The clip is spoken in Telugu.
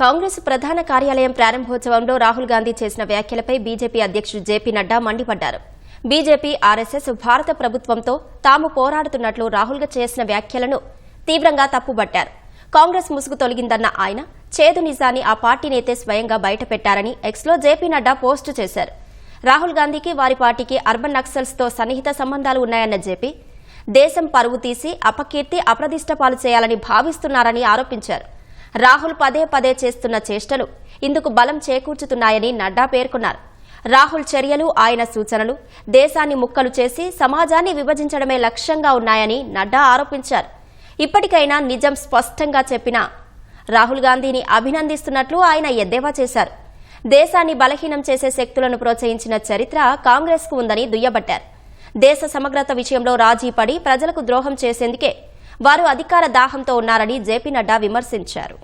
కాంగ్రెస్ ప్రధాన కార్యాలయం ప్రారంభోత్సవంలో రాహుల్ గాంధీ చేసిన వ్యాఖ్యలపై బీజేపీ అధ్యక్షుడు జేపీ నడ్డా మండిపడ్డారు. బీజేపీ ఆర్ఎస్ఎస్ భారత ప్రభుత్వంతో తాము పోరాడుతున్నట్లు రాహుల్ చేసిన వ్యాఖ్యలను తీవ్రంగా తప్పుబట్టారు. కాంగ్రెస్ ముసుగు తొలగిందన్న ఆయన చేదు నిజాన్ని ఆ పార్టీ నేతే స్వయంగా బయటపెట్టారని ఎక్స్లో జేపీ నడ్డా పోస్టు చేశారు. రాహుల్ గాంధీకి వారి పార్టీకి అర్బన్ నక్సల్స్తో సన్నిహిత సంబంధాలు ఉన్నాయన్న జేపీ దేశం పరువు తీసి అపకీర్తి అప్రదిష్ట పాలు చేయాలని భావిస్తున్నారని ఆరోపించారు. రాహుల్ పదే పదే చేస్తున్న చేష్టలు ఇందుకు బలం చేకూర్చుతున్నాయని నడ్డా పేర్కొన్నారు. రాహుల్ చర్యలు ఆయన సూచనలు దేశాన్ని ముక్కలు చేసి సమాజాన్ని విభజించడమే లక్ష్యంగా ఉన్నాయని నడ్డా ఆరోపించారు. ఇప్పటికైనా నిజం స్పష్టంగా చెప్పిన రాహుల్ గాంధీని అభినందిస్తున్నట్లు ఆయన ఎద్దేవా చేశారు. దేశాన్ని బలహీనం చేసే శక్తులను ప్రోత్సహించిన చరిత్ర కాంగ్రెస్కు ఉందని దుయ్యబట్టారు. దేశ సమగ్రత విషయంలో రాజీ పడి ప్రజలకు ద్రోహం చేసేందుకే వారు అధికార దాహంతో ఉన్నారని జేపీ నడ్డా విమర్శించారు.